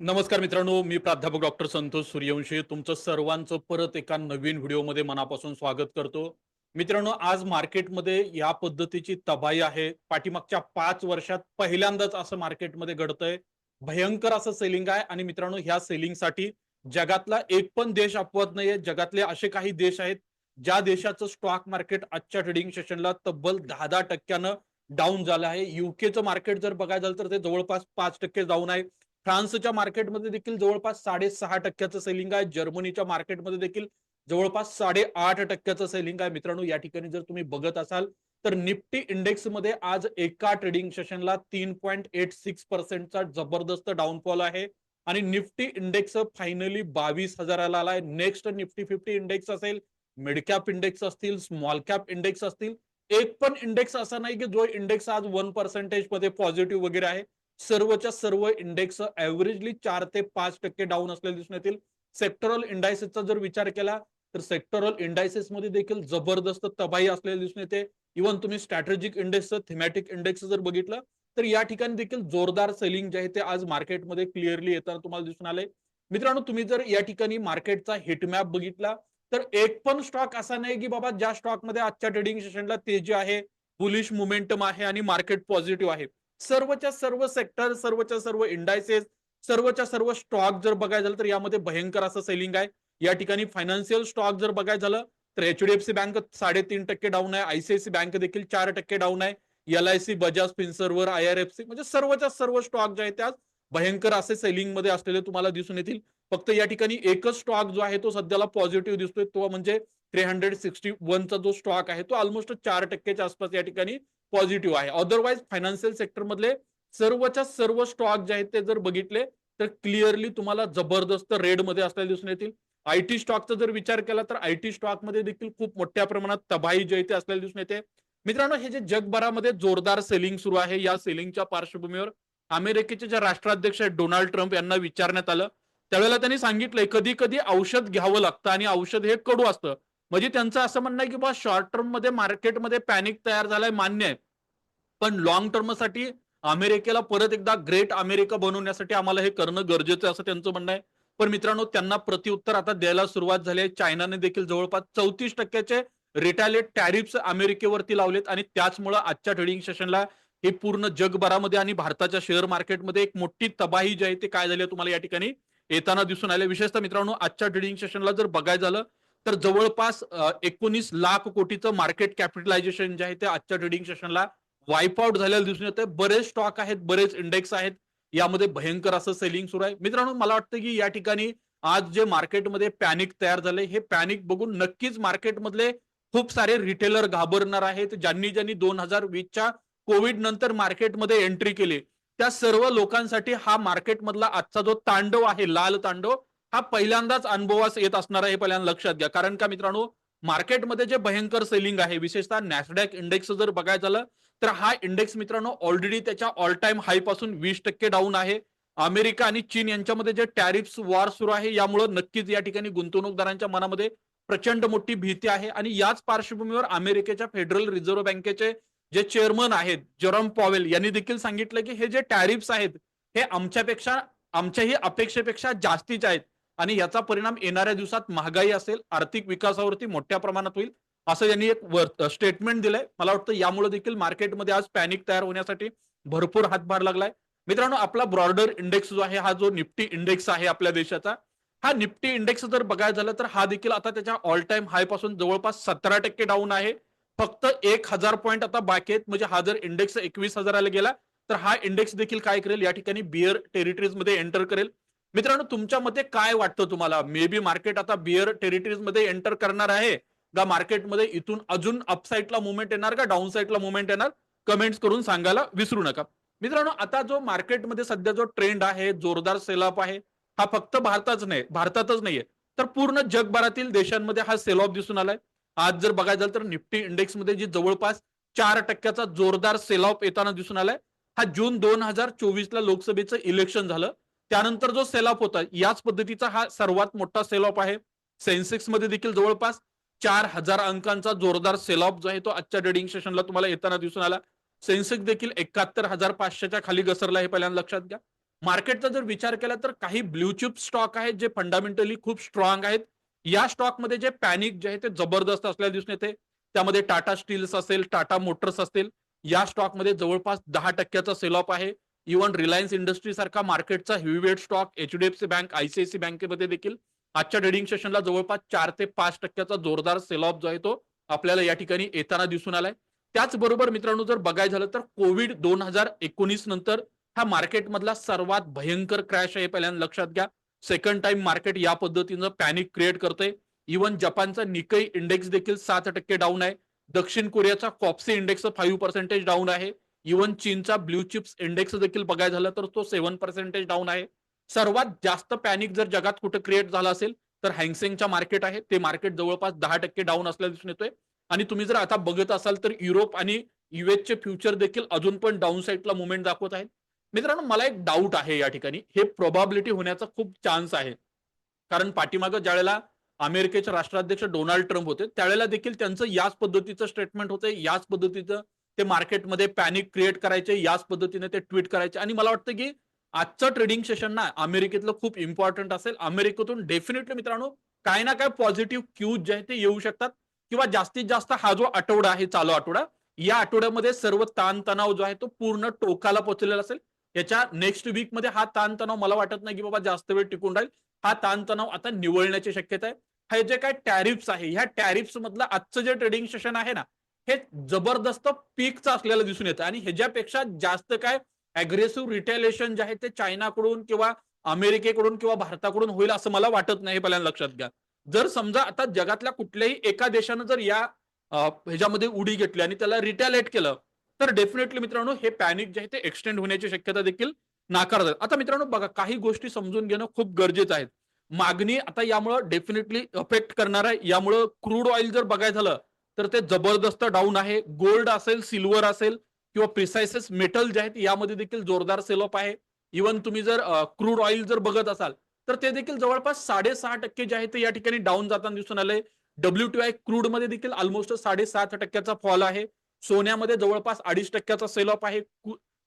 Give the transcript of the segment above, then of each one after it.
नमस्कार मित्रांनो मी प्राध्यापक डॉक्टर संतोष सूर्यवंशी. तुमचं सर्वांचं परत एका नवीन व्हिडिओमध्ये मनापासून स्वागत करतो. मित्रांनो आज मार्केटमध्ये या पद्धतीची तबाही आहे. पाठीमागच्या पाच वर्षात पहिल्यांदाच असं मार्केटमध्ये घडतंय. भयंकर असं सेलिंग आहे आणि मित्रांनो ह्या सेलिंगसाठी जगातला एक पण देश अपवत नाहीये. जगातले असे काही देश आहेत ज्या देशाचं स्टॉक मार्केट आजच्या ट्रेडिंग सेशनला तब्बल दहा दहा टक्क्यानं डाऊन झालं आहे. युकेचं मार्केट जर बघायला झालं तर ते जवळपास पाच टक्के डाऊन आहे. फ्रान्सच्या मार्केटमध्ये देखील जवळपास साडेसहा टक्क्याचं सेलिंग आहे. जर्मनीच्या मार्केटमध्ये देखील जवळपास साडेआठ टक्क्याचं सेलिंग आहे. मित्रांनो या ठिकाणी जर तुम्ही बघत असाल तर निफ्टी इंडेक्समध्ये आज एका ट्रेडिंग सेशनला तीन पॉईंट एट सिक्स पर्सेंटचा जबरदस्त डाऊनफॉल आहे. आणि निफ्टी इंडेक्स फायनली बावीस हजाराला आलाय नेक्स्ट निफ्टी फिफ्टी इंडेक्स असेल मिड कॅप इंडेक्स असतील स्मॉल कॅप इंडेक्स असतील एक पण इंडेक्स असा नाही की जो इंडेक्स आज वन पर्सेंटेजमध्ये पॉझिटिव्ह वगैरे आहे. सर्वच्या सर्व इंडेक्स ऍव्हरेजली चार ते पाच टक्के डाऊन असलेले दिसून येतील. सेक्टरल इंडायसेसचा जर विचार केला तर सेक्टरल इंडायसेस मध्ये देखील जबरदस्त तबाही असलेली दिसून येते. इव्हन तुम्ही स्ट्रॅटेजिक इंडेक्स थिमॅटिक इंडेक्स जर बघितलं तर या ठिकाणी देखील जोरदार सेलिंग जे आहे ते आज मार्केटमध्ये क्लिअरली येताना तुम्हाला दिसून आले मित्रांनो तुम्ही जर या ठिकाणी मार्केटचा हिटमॅप बघितला तर एक पण स्टॉक असा नाही की बाबा ज्या स्टॉकमध्ये आजच्या ट्रेडिंग सेशनला तेजी आहे बुलिश मुमेंटम आहे आणि मार्केट पॉझिटिव्ह आहे. सर्वच्या सर्व सेक्टर सर्वच्या सर्व इंडायसेस सर्वच्या सर्व स्टॉक जर बघायला झालं तर यामध्ये भयंकर असं सेलिंग आहे. या ठिकाणी फायनान्शियल स्टॉक जर बघायला झालं तर एचडीएफसी बँक साडेतीन टक्के डाऊन आहे. आयसीआयसी बँक देखील चार टक्के डाऊन आहे. एल आय सी बजाज फिन्सर्वर आय आर एफ सी म्हणजे सर्वच्या सर्व स्टॉक जे आहेत त्यात भयंकर असे सेलिंगमध्ये असलेले तुम्हाला दिसून येतील. फक्त या ठिकाणी एकच स्टॉक जो आहे तो सध्याला पॉझिटिव्ह दिसतोय. तो म्हणजे थ्री हंड्रेड सिक्स्टी वनचा जो स्टॉक आहे तो ऑलमोस्ट चार टक्क्याच्या आसपास या ठिकाणी पॉझिटिव्ह आहे. अदरवाईज फायनान्शियल सेक्टर मधले सर्वच्या सर्व स्टॉक जे आहेत ते जर बघितले तर क्लिअरली तुम्हाला जबरदस्त रेडमध्ये असलेले दिसून येतील. आयटी स्टॉकचा जर विचार केला तर आयटी स्टॉकमध्ये देखील खूप मोठ्या प्रमाणात तबाही जे ते असलेले दिसून येते. मित्रांनो हे जे जगभरामध्ये जोरदार सेलिंग सुरू आहे या सेलिंगच्या पार्श्वभूमीवर अमेरिकेचे जे राष्ट्राध्यक्ष आहेत डोनाल्ड ट्रम्प यांना विचारण्यात आलं. त्यावेळेला त्यांनी सांगितलंय कधी कधी औषध घ्यावं लागतं आणि औषध हे कडू असतं. म्हणजे त्यांचं असं म्हणणं आहे की बा शॉर्ट टर्ममध्ये मार्केटमध्ये पॅनिक तयार झालाय मान्य आहे. पण लॉंग टर्मसाठी अमेरिकेला परत एकदा ग्रेट अमेरिका बनवण्यासाठी आम्हाला हे करणं गरजेचं आहे असं त्यांचं म्हणणं आहे. पण मित्रांनो त्यांना प्रतिउत्तर आता द्यायला सुरुवात झाली आहे. चायनाने देखील जवळपास चौतीस टक्क्याचे रिटायलेट टॅरिफ्स अमेरिकेवरती लावलेत आणि त्याचमुळे आजच्या ट्रेडिंग सेशनला हे पूर्ण जगभरामध्ये आणि भारताच्या शेअर मार्केटमध्ये एक मोठी तबाही जी आहे ते काय झाली तुम्हाला या ठिकाणी येताना दिसून आले विशेषतः मित्रांनो आजच्या ट्रेडिंग सेशनला जर बघायचं झालं तर जवळपास एकोणीस लाख कोटीचं मार्केट कॅपिटलायझेशन जे आहे ते आजच्या ट्रेडिंग सेशनला वाईप आउट झालेलं दिसून येते बरेच स्टॉक आहेत बरेच इंडेक्स आहेत. यामध्ये भयंकर असं सेलिंग सुरू आहे. मित्रांनो मला वाटतं की या ठिकाणी आज जे मार्केटमध्ये पॅनिक तयार झाले हे पॅनिक बघून नक्कीच मार्केटमधले खूप सारे रिटेलर घाबरणार आहेत. ज्यांनी ज्यांनी दोन हजार वीसच्या कोविड नंतर मार्केटमध्ये एंट्री केली त्या सर्व लोकांसाठी हा मार्केटमधला आजचा जो तांडव आहे लाल तांडव हा पहिल्यांदाच अनुभवास येत असणार आहे पहिल्यांदा लक्षात घ्या. कारण का मित्रांनो मार्केटमध्ये जे भयंकर सेलिंग आहे विशेषतः नॅसडॅक इंडेक्स जर बघायचं झालं तर हा इंडेक्स मित्रांनो ऑलरेडी त्याच्या ऑल टाइम हायपासून वीस टक्के डाऊन आहे. अमेरिका आणि चीन यांच्यामध्ये जे टॅरिफ्स वॉर सुरू आहे यामुळे नक्कीच या ठिकाणी गुंतवणूकदारांच्या मनामध्ये प्रचंड मोठी भीती आहे. आणि याच पार्श्वभूमीवर अमेरिकेच्या फेडरल रिझर्व्ह बँकेचे जे चेअरमन आहेत जेरॉम पॉवेल यांनी देखील सांगितलं की हे जे टॅरिफ्स आहेत हे आमच्यापेक्षा आमच्याही अपेक्षेपेक्षा जास्तीचे आहेत. आणि याचा परिणाम येणाऱ्या दिवसात महागाई असेल आर्थिक विकासावरती मोठ्या प्रमाणात होईल असं यांनी एक स्टेटमेंट दिलंय. मला वाटतं यामुळे देखील मार्केटमध्ये आज पॅनिक तयार होण्यासाठी भरपूर हातभार लागलाय. मित्रांनो आपला ब्रॉडर इंडेक्स जो आहे हा जो निफ्टी इंडेक्स आहे आपल्या देशाचा हा निफ्टी इंडेक्स जर बघायला झालं तर हा देखील आता त्याच्या ऑल टाइम हायपासून जवळपास सतरा टक्के डाऊन आहे. फक्त एक हजार पॉईंट आता बाकी आहेत. म्हणजे हा जर इंडेक्स एकवीस हजाराला गेला तर हा इंडेक्स देखील काय करेल? या ठिकाणी बिअर टेरिटरीजमध्ये एंटर करेल. मित्रांनो तुमच्या मते काय वाटतं तुम्हाला? मे बी मार्केट आता बिअर टेरिटरीजमध्ये एंटर करणार आहे. का मार्केटमध्ये इथून अजून अपसाईडला मुवमेंट येणार का डाऊन साईडला मुवमेंट येणार? कमेंट्स करून सांगायला विसरू नका. मित्रांनो आता जो मार्केटमध्ये सध्या जो ट्रेंड आहे जोरदार सेलअप आहे हा फक्त भारताच नाही भारतातच नाहीये. तर पूर्ण जगभरातील देशांमध्ये हा सेल ऑफ दिसून आलाय. आज जर बघायचं झालं तर निफ्टी इंडेक्समध्ये जी जवळपास चार टक्क्याचा जोरदार सेल ऑफ येताना दिसून आलाय. हा जून दोन हजार चोवीस ला लोकसभेचं इलेक्शन झालं. त्यानंतर जो सेल ऑफ होता याच पद्धतीचा हा सर्वात मोठा सेल ऑफ आहे. सेन्सेक्समध्ये देखील जवळपास चार हजार अंकांचा जोरदार सेल ऑफ जो आहे तो आजच्या ट्रेडिंग सेशनला तुम्हाला येताना दिसून आला. सेन्सेक्स देखील एकाहत्तर हजार पाचशेच्या खाली घसरला हे पहिल्यांदा लक्षात घ्या. मार्केटचा जर विचार केला तर काही ब्ल्यूचिप स्टॉक आहेत जे फंडामेंटली खूप स्ट्रॉंग आहेत. या स्टॉकमध्ये जे पॅनिक जे आहे ते जबरदस्त असल्याला दिसून येते. त्यामध्ये टाटा स्टील्स असेल टाटा मोटर्स असतील या स्टॉकमध्ये जवळपास दहा टक्क्याचा सेल ऑफ आहे. इव्हन रिलायन्स इंडस्ट्री सारखा मार्केटचा heavyweight stock HDFC bank ICICI बँकेमध्ये देखील आजच्या ट्रेडिंग सेशनला जवळपास चार ते पाच टक्क्याचा जोरदार सेल ऑफ जो आहे तो आपल्याला या ठिकाणी येताना दिसून आलाय. त्याचबरोबर मित्रांनो जर बघायचं झालं तर कोविड दोन हजार एकोणीस नंतर हा मार्केटमधला सर्वात भयंकर क्रॅश आहे पहिल्यांदा लक्षात घ्या. सेकंड टाइम मार्केट या पद्धतीनं पॅनिक क्रिएट करतोय. इव्हन जपानचा निकई इंडेक्स देखील सात टक्के डाऊन आहे. दक्षिण कोरियाचा कॉप्सी इंडेक्स फाईव्ह पर्सेंटेज डाऊन आहे. इव्हन चीनचा ब्ल्यू चिप्स इंडेक्स देखील बघायला झालं तर तो सेव्हन पर्सेंटेज डाऊन आहे. सर्वात जास्त पॅनिक जर जगात कुठे क्रिएट झाला असेल तर हँगसेंगच्या मार्केट आहे. ते मार्केट जवळपास दहा टक्के डाऊन असल्या दिसून येतोय. आणि तुम्ही जर आता बघत असाल तर युरोप आणि युएसचे फ्युचर देखील अजून पण डाऊन साईडला मुवमेंट दाखवत आहेत. मित्रांनो मला एक डाऊट आहे या ठिकाणी. हे प्रोबॅबिलिटी होण्याचा खूप चान्स आहे. कारण पाठीमागं ज्यावेळेला अमेरिकेचे राष्ट्राध्यक्ष डोनाल्ड ट्रम्प होते त्यावेळेला देखील त्यांचं याच पद्धतीचं स्टेटमेंट होतं याच पद्धतीचं ते मार्केटमध्ये पॅनिक क्रिएट करायचे याच पद्धतीने ते ट्विट करायचे. आणि मला वाटतं की आजचं ट्रेडिंग सेशन ना अमेरिकेतलं खूप इम्पॉर्टंट असेल. अमेरिकेतून डेफिनेटली मित्रांनो काय ना काय पॉझिटिव्ह क्यूज जे आहे ते येऊ शकतात. किंवा जास्तीत जास्त हा जो आठवडा आहे चालू आठवडा या आठवड्यामध्ये सर्व ताणतणाव जो आहे तो पूर्ण टोकाला पोहोचलेला असेल. याच्या नेक्स्ट वीकमध्ये हा ताणतणाव मला वाटत नाही की बाबा जास्त वेळ टिकून राहील. हा ताणतणाव आता निवळण्याची शक्यता आहे. हे जे काय टॅरिफ्स आहे ह्या टॅरिफ्स मधलं आजचं जे ट्रेडिंग सेशन आहे ना हे जबरदस्त पीकच असलेलं दिसून येतं. आणि ह्याच्यापेक्षा जास्त काय अग्रेसिव्ह रिटेलेशन जे आहे ते चायनाकडून किंवा अमेरिकेकडून किंवा भारताकडून होईल असं मला वाटत नाही पहिल्यांदा लक्षात घ्या. जर समजा आता जगातल्या कुठल्याही एका देशानं जर या ह्याच्यामध्ये उडी घेतली आणि त्याला रिटॅलेट केलं तर डेफिनेटली मित्रांनो हे पॅनिक जे आहे ते एक्सटेंड होण्याची शक्यता देखील नाकारतात. आता मित्रांनो बघा काही गोष्टी समजून घेणं खूप गरजेचं आहे. मागणी आता यामुळं डेफिनेटली अफेक्ट करणार आहे. यामुळं क्रूड ऑइल जर बघायचं झालं तर ते जबरदस्त डाऊन आहे. गोल्ड असेल सिल्वर असेल किंवा प्रिसायसेस मेटल जे आहेत यामध्ये देखील जोरदार सेल ऑफ आहे. इव्हन तुम्ही जर क्रूड ऑइल जर बघत असाल तर ते देखील जवळपास साडेसहा टक्के जे आहे ते या ठिकाणी डाऊन जाताना दिसून आले डब्ल्यू टी आय क्रूडमध्ये देखील ऑलमोस्ट साडेसात टक्क्याचा फॉल आहे. सोन्यामध्ये जवळपास अडीच टक्क्याचा सेल ऑफ आहे.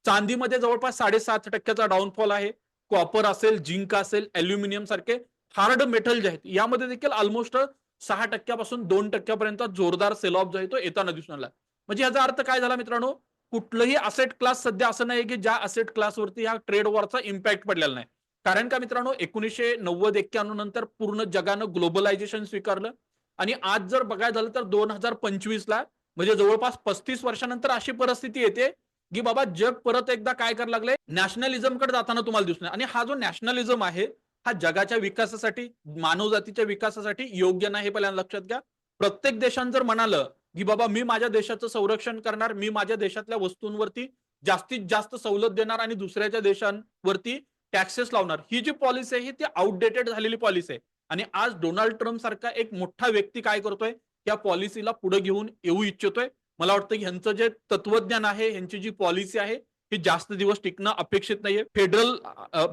चांदीमध्ये जवळपास साडेसात टक्क्याचा डाऊनफॉल आहे. कॉपर असेल जिंक असेल अल्युमिनियम सारखे हार्ड मेटल जे आहेत यामध्ये देखील ऑलमोस्ट सहा टक्क्यापासून दोन टक्क्यापर्यंत जोरदार सेल ऑफ जो आहे तो येताना दिसून आला. म्हणजे याचा अर्थ काय झाला मित्रांनो? कुठलंही असेट क्लास सध्या असं नाही की ज्या असेट क्लासवरती ह्या ट्रेड वॉरचा इम्पॅक्ट पडलेला नाही. कारण का मित्रांनो? एकोणीसशे नव्वद एक्क्याण्णव नंतर पूर्ण जगानं ग्लोबलायझेशन स्वीकारलं. आणि आज जर बघायला झालं तर दोन हजार पंचवीस ला म्हणजे जवळपास पस्तीस वर्षानंतर अशी परिस्थिती येते की बाबा जग परत एकदा काय करायला लागले नॅशनलिझमकडे जाताना तुम्हाला दिसून आणि हा जो नॅशनलिझम आहे हा जगाच्या विकासासाठी मानवजातीच्या विकासासाठी योग्य नाही हे पहिल्यांदा लक्षात घ्या. प्रत्येक देशानं जर म्हणालं की बाबा मी माझ्या देशाचं संरक्षण करणार मी माझ्या देशातल्या वस्तूंवरती जास्तीत जास्त सवलत देणार आणि दुसऱ्याच्या देशांवरती टॅक्सेस लावणार ही जी पॉलिसी आहे ती आउटडेटेड झालेली पॉलिसी आहे. आणि आज डोनाल्ड ट्रम्प सारखा एक मोठा व्यक्ती काय करतोय? या पॉलिसीला पुढे घेऊन येऊ इच्छितोय. मला वाटतं की ह्यांचं जे तत्वज्ञान आहे ह्यांची जी पॉलिसी आहे हे जास्त दिवस टिकणं अपेक्षित नाहीये. फेडरल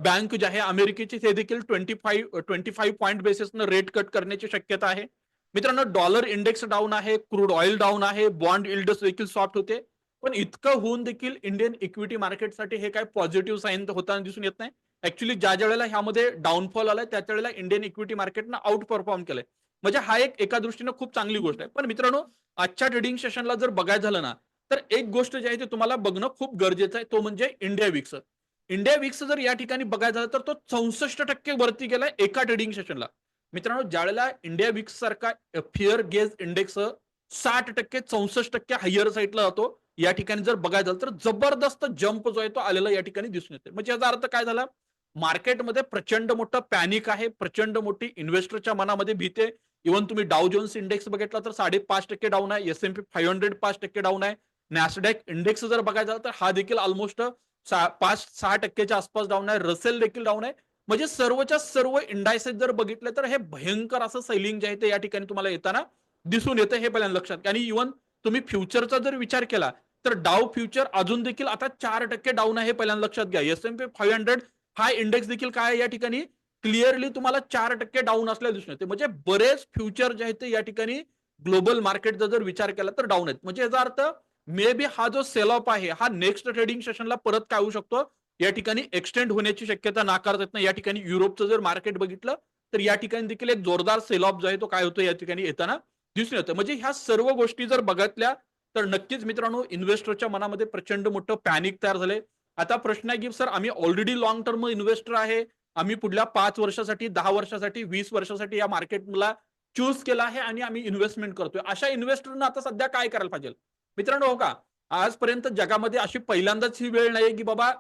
बँक जे आहे अमेरिकेची ते देखील twenty five twenty five point बेसिसनं rate cut करण्याची शक्यता आहे. मित्रांनो डॉलर इंडेक्स डाऊन आहे क्रूड ऑइल डाऊन आहे बॉन्ड इल्डस देखील सॉफ्ट होते. पण इतकं होऊन देखील इंडियन इक्विटी मार्केटसाठी हे काय पॉझिटिव्ह साईन होताना दिसून येत नाही. ऍक्च्युली ज्या ज्या वेळेला ह्यामध्ये डाऊनफॉल आलाय त्या वेळेला इंडियन इक्विटी मार्केटनं आउट परफॉर्म केलंय. म्हणजे हा एक एका दृष्टीनं खूप चांगली गोष्ट आहे. पण मित्रांनो आजच्या ट्रेडिंग सेशनला जर बघायचं झालं ना तर एक गोष्ट जी आहे ती तुम्हाला बघणं खूप गरजेचं आहे तो म्हणजे इंडिया विक्स इंडिया विक्स जर या ठिकाणी बघायचं झालं तर तो चौसष्ट टक्के वरती गेलाय एका ट्रेडिंग सेशनला मित्रांनो ज्यावेळेला इंडिया विक्स सारखा फिअर गेज इंडेक्स साठ टक्के चौसष्ट टक्के हायर साईडला जातो या ठिकाणी जर बघायचं झालं तर जबरदस्त जंप जो आहे तो आलेला या ठिकाणी दिसून येते म्हणजे याचा अर्थ काय झाला? मार्केटमध्ये प्रचंड मोठं पॅनिक आहे प्रचंड मोठी इन्व्हेस्टरच्या मनामध्ये भीते इव्हन तुम्ही डाव जोन्स इंडेक्स बघितला तर साडेपाच टक्के डाऊन आहे S M P five hundred पाच टक्के डाऊन आहे. नॅसडॅक इंडेक्स जर बघायचा तर हा देखील ऑलमोस्ट पाच सहा टक्क्याच्या आसपास डाऊन आहे. रसेल देखील डाऊन आहे. म्हणजे सर्वच्या सर्व इंडायसेस जर बघितले तर हे भयंकर असं सेलिंग जे आहे ते या ठिकाणी तुम्हाला येताना दिसून येतं हे पहिल्यांदा लक्षात आणि इव्हन तुम्ही फ्युचरचा जर विचार केला तर डाव फ्युचर अजून देखील आता चार टक्के डाऊन आहे पहिल्यांदा लक्षात घ्या. S M P five hundred हा इंडेक्स देखील काय या ठिकाणी? क्लिअरली तुम्हाला चार टक्के डाऊन असल्या दिसून येते. म्हणजे बरेच फ्युचर जे आहेत ते या ठिकाणी ग्लोबल मार्केटचा जर विचार केला तर डाऊन आहेत. म्हणजे याचा अर्थ मे बी हा जो सेल ऑफ आहे हा नेक्स्ट ट्रेडिंग सेशनला परत काय होऊ शकतो? या ठिकाणी एक्सटेंड होण्याची शक्यता नाकारता येत नाही. या ठिकाणी युरोपचं जर मार्केट बघितलं तर या ठिकाणी देखील एक जोरदार सेल ऑफ जो आहे तो काय होतो या ठिकाणी येताना दिसून येतं. म्हणजे ह्या सर्व गोष्टी जर बघितल्या तर नक्कीच मित्रांनो इन्व्हेस्टरच्या मनामध्ये प्रचंड मोठं पॅनिक तयार झाले आता प्रश्न आहे की सर आम्ही ऑलरेडी लॉंग टर्म इन्व्हेस्टर आहे. आम्ही पुढल्या पाच वर्षासाठी दहा वर्षासाठी वीस वर्षासाठी या मार्केटला चूज केला आहे आणि आम्ही इन्व्हेस्टमेंट करतोय. अशा इन्व्हेस्टरना आता सध्या काय करायला पाहिजे? मित्रांनो हो का? आजपर्यंत जगामध्ये अशी पहिल्यांदाच ही वेळ नाही की बाबा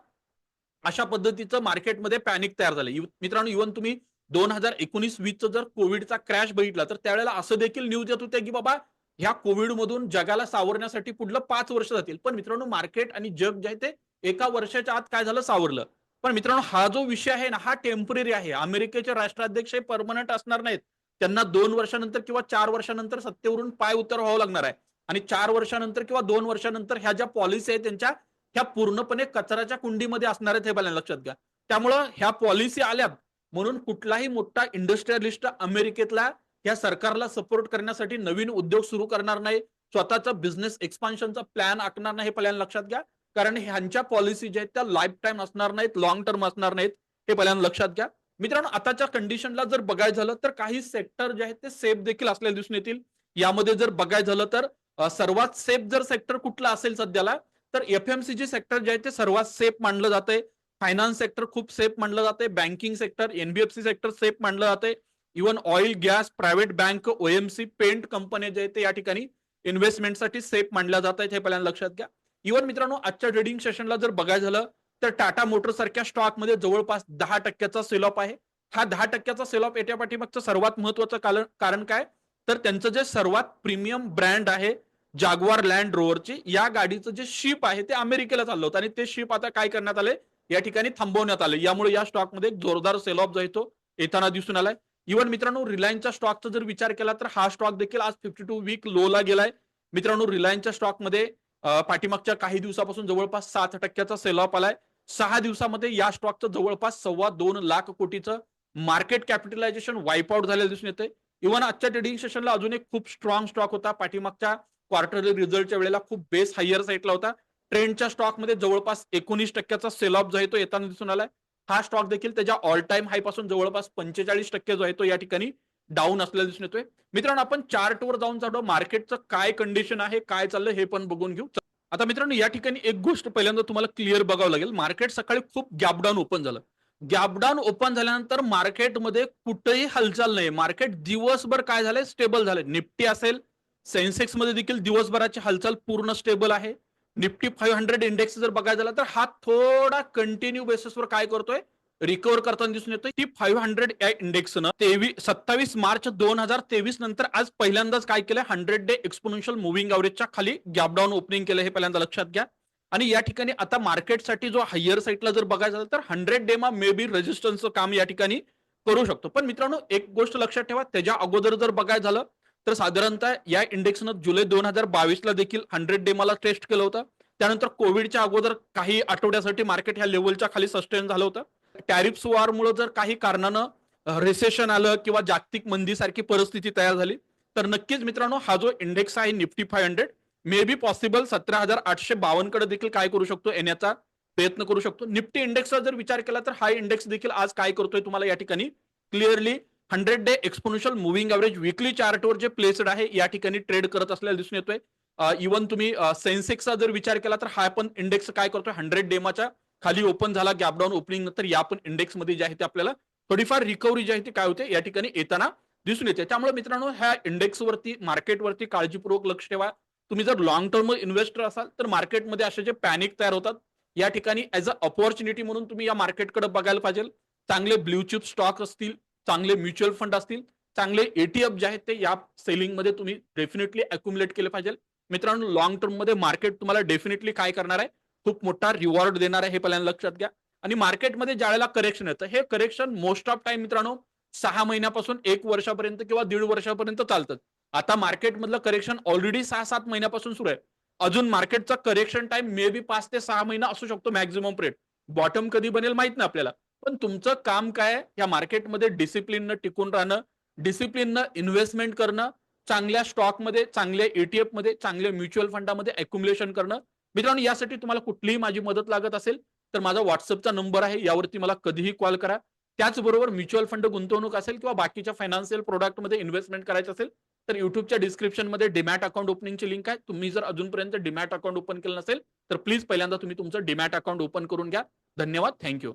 अशा पद्धतीचं मार्केटमध्ये पॅनिक तयार झालं मित्रांनो इव्हन तुम्ही दोन हजार एकोणीस वीसचं जर कोविडचा क्रॅश बघितला तर त्यावेळेला असं देखील न्यूज येत होते की बाबा ह्या कोविड मधून जगाला सावरण्यासाठी पुढलं पाच वर्ष जातील. पण मित्रांनो मार्केट आणि जग जे आहे ते एका वर्षाच्या आत काय झालं? सावरलं. पण मित्रांनो हा जो विषय आहे ना हा टेंपररी आहे. अमेरिकेचे राष्ट्राध्यक्ष हे परमनंट असणार नाहीत. त्यांना दोन वर्षानंतर किंवा चार वर्षानंतर सत्तेवरून पाय उतर व्हावं लागणार आहे. आणि चार वर्षानंतर किंवा दोन वर्षानंतर ह्या ज्या पॉलिसी आहेत त्यांच्या ह्या पूर्णपणे कचऱ्याच्या कुंडीमध्ये असणार आहेत हे पहिल्यांदा लक्षात घ्या. त्यामुळं ह्या पॉलिसी आल्यात म्हणून कुठलाही मोठा इंडस्ट्रियलिस्ट अमेरिकेतला या सरकारला सपोर्ट करण्यासाठी नवीन उद्योग सुरू करणार नाही स्वतःचा बिझनेस एक्सपान्शनचा प्लॅन आखणार नाही हे पहिल्यांदा लक्षात घ्या. कारण ह्यांच्या पॉलिसी ज्या आहेत त्या लाईफ टाईम असणार नाहीत लॉंग टर्म असणार नाहीत हे पहिल्यांदा लक्षात घ्या. मित्रांनो आताच्या कंडिशनला जर बघायचं झालं तर काही सेक्टर जे आहेत ते सेफ देखील असलेले दिसून येतील. यामध्ये जर बघायचं झालं तर सर्वात सेफ जर सेक्टर कुठलं असेल सध्याला तर एफएमसीजी सेक्टर जे आहे ते सर्वात सेफ मानलं जाते फायनान्स सेक्टर खूप सेफ मानलं जाते banking sector NBFC sector safe मानलं जाते even oil gas private bank OMC paint कंपन्या जे आहेत ते या ठिकाणी इन्व्हेस्टमेंटसाठी सेफ मानल्या जात आहेत हे पहिल्यांदा लक्षात घ्या. इव्हन मित्रांनो आजच्या ट्रेडिंग सेशनला जर बघायचं झालं तर टाटा मोटर सारख्या स्टॉकमध्ये जवळपास दहा टक्क्याचा सेल ऑफ आहे. हा दहा टक्क्याचा सेल ऑफ येत्या पाठीमागचं सर्वात महत्वाचं कारण कारण काय? तर त्यांचं जे सर्वात प्रीमियम ब्रँड आहे जागवार लँड रोवरची या गाडीचं जे शिप आहे ते अमेरिकेला चाललं होतं. आणि ते शिप आता काय करण्यात आले या ठिकाणी थांबवण्यात आले यामुळे या स्टॉकमध्ये एक जोरदार सेल ऑफ जो येतो येताना दिसून आलाय. इव्हन मित्रांनो रिलायन्सच्या स्टॉकचा जर विचार केला तर हा स्टॉक देखील आज फिफ्टी टू वीक लोला गेलाय. मित्रांनो रिलायन्सच्या स्टॉकमध्ये पाठीमागच्या काही दिवसापासून जवळपास सात टक्क्याचा सेल ऑफ आलाय. सहा दिवसामध्ये या स्टॉकचं जवळपास सव्वा दोन लाख कोटीचं मार्केट कॅपिटलायझेशन वाईप आउट झालेलं दिसून येते इव्हन आजच्या ट्रेडिंग सेशनला अजून एक खूप स्ट्रॉंग स्टॉक होता. पाठीमागच्या क्वार्टरली रिझल्टच्या वेळेला खूप बेस हायर साईडला होता. ट्रेंडच्या स्टॉकमध्ये जवळपास एकोणीस टक्क्याचा सेल ऑफ जो आहे तो येताना दिसून आलाय. हा स्टॉक देखील त्याच्या ऑल टाइम हायपासून जवळपास पंचेचाळीस टक्के जो आहे तो या ठिकाणी डाऊन असलेला दिसून येतोय. मित्रांनो आपण चार्टवर जाऊन चालू मार्केटचं काय कंडिशन आहे काय चाललंय हे पण बघून घेऊ. आता मित्रांनो या ठिकाणी एक गोष्ट पहिल्यांदा तुम्हाला क्लिअर बघावं लागेल. मार्केट सकाळी खूप गॅपडाऊन ओपन झालं. गॅपडाऊन ओपन झाल्यानंतर मार्केटमध्ये कुठेही हालचाल नाही. मार्केट दिवसभर काय झालंय? स्टेबल झालंय. निफ्टी असेल सेन्सेक्समध्ये देखील दिवसभराची हालचाल पूर्ण स्टेबल आहे. निफ्टी फाईव्ह हंड्रेड इंडेक्स जर बघायला झाला तर हा थोडा कंटिन्यू बेसिसवर काय करतोय? रिकवर करताना दिसून येतोय. की फाईव्ह हंड्रेड या इंडेक्सनं तेवीस सत्तावीस मार्च दोन हजार तेवीस नंतर आज पहिल्यांदाच काय केलंय? हंड्रेड डे एक्सपोनेन्शियल मुव्हिंग अवरेजच्या खाली गॅपडाऊन ओपनिंग केलं हे पहिल्यांदा लक्षात घ्या. आणि या ठिकाणी आता मार्केटसाठी जो हायर साईडला जर बघायचं झालं तर हंड्रेड डे मा मे बी रेजिस्टन्सचं काम या ठिकाणी करू शकतो. पण मित्रांनो एक गोष्ट लक्षात ठेवा त्याच्या अगोदर जर बघायचं झालं तर साधारणतः या इंडेक्सनं जुलै दोन हजार बावीसला देखील हंड्रेड डेमाला टेस्ट केलं होतं. त्यानंतर कोविडच्या अगोदर काही आठवड्यासाठी मार्केट ह्या लेवलच्या खाली सस्टेन झालं होतं. टॅरिफ्स वॉरमुळे जर काही कारणानं रिसेशन आलं किंवा जागतिक मंदीसारखी परिस्थिती तयार झाली तर नक्कीच मित्रांनो हा जो इंडेक्स आहे Nifty five hundred may be possible सतरा हजार आठशे बावन्नकडे देखील काय करू शकतो येण्याचा प्रयत्न करू शकतो. निफ्टी इंडेक्सचा जर विचार केला तर हा इंडेक्स देखील आज काय करतोय तुम्हाला या ठिकाणी clearly hundred day exponential moving average weekly चार्टवर जे प्लेस्ड आहे या ठिकाणी ट्रेड करत असलेला दिसून येतोय. इव्हन तुम्ही सेन्सेक्सचा जर विचार केला तर हा पण इंडेक्स काय करतोय? हंड्रेड डेमाच्या खाली ओपन झाला गॅपडाऊन ओपनिंग नंतर या पण इंडेक्समध्ये जे आहे ते आपल्याला थोडीफार रिकव्हरी जी आहे ती काय होते? या ठिकाणी येताना दिसून येते. त्यामुळे मित्रांनो ह्या इंडेक्सवरती मार्केटवरती काळजीपूर्वक लक्ष ठेवा. तुम्ही जर लॉंग टर्म इन्व्हेस्टर असाल तर मार्केटमध्ये असे जे पॅनिक तयार होतात या ठिकाणी ऍज अ ऑपॉर्च्युनिटी म्हणून तुम्ही या मार्केटकडे बघायला पाहिजे. चांगले ब्ल्यू चिप स्टॉक असतील चांगले म्युच्युअल फंड असतील चांगले एटीएफ जे आहेत ते या सेलिंगमध्ये तुम्ही डेफिनेटली अक्युमुलेट केले पाहिजे. मित्रांनो लॉंग टर्ममध्ये मार्केट तुम्हाला डेफिनेटली काय करणार आहे? खूप मोठा रिवॉर्ड देणार आहे हे पहिल्यांदा लक्षात घ्या. आणि मार्केटमध्ये ज्यावेळेला करेक्शन येतं हे करेक्शन मोस्ट ऑफ टाइम मित्रांनो सहा महिन्यापासून एक वर्षापर्यंत किंवा दीड वर्षापर्यंत चालतं. आता मार्केटमधलं करेक्शन ऑलरेडी सहा सात महिन्यापासून सुरू आहे. अजून मार्केटचा करेक्शन टाइम मे बी पाच ते सहा महिना असू शकतो मॅक्झिमम रेट बॉटम कधी बनेल माहीत नाही आपल्याला. पण तुमचं काम काय आहे? या मार्केटमध्ये डिसिप्लिननं टिकून राहणं डिसिप्लिननं इन्व्हेस्टमेंट करणं चांगल्या स्टॉकमध्ये चांगल्या एटीएफमध्ये चांगल्या म्युच्युअल फंडामध्ये अक्युमुलेशन करणं. मित्रांनो यासाठी तुम्हाला कुठलीही माझी मदत लागत असेल तर माझा व्हॉट्सअपचा नंबर आहे. यावरती मला कधीही कॉल करा. त्याचबरोबर म्युच्युअल फंड गुंतवणूक असेल किंवा बाकीच्या फायनान्शियल प्रोडक्टमध्ये इन्व्हेस्टमेंट करायचं असेल तर युट्यूबच्या डिस्क्रिप्शनमध्ये डीमॅट अकाउंट ओपनिंगची लिंक आहे. तुम्ही जर अजूनपर्यंत डीमॅट अकाउंट ओपन केलं नसेल तर प्लीज पहिल्यांदा तुम्ही तुमचं डीमॅट अकाउंट ओपन करून घ्या. धन्यवाद. थँक्यू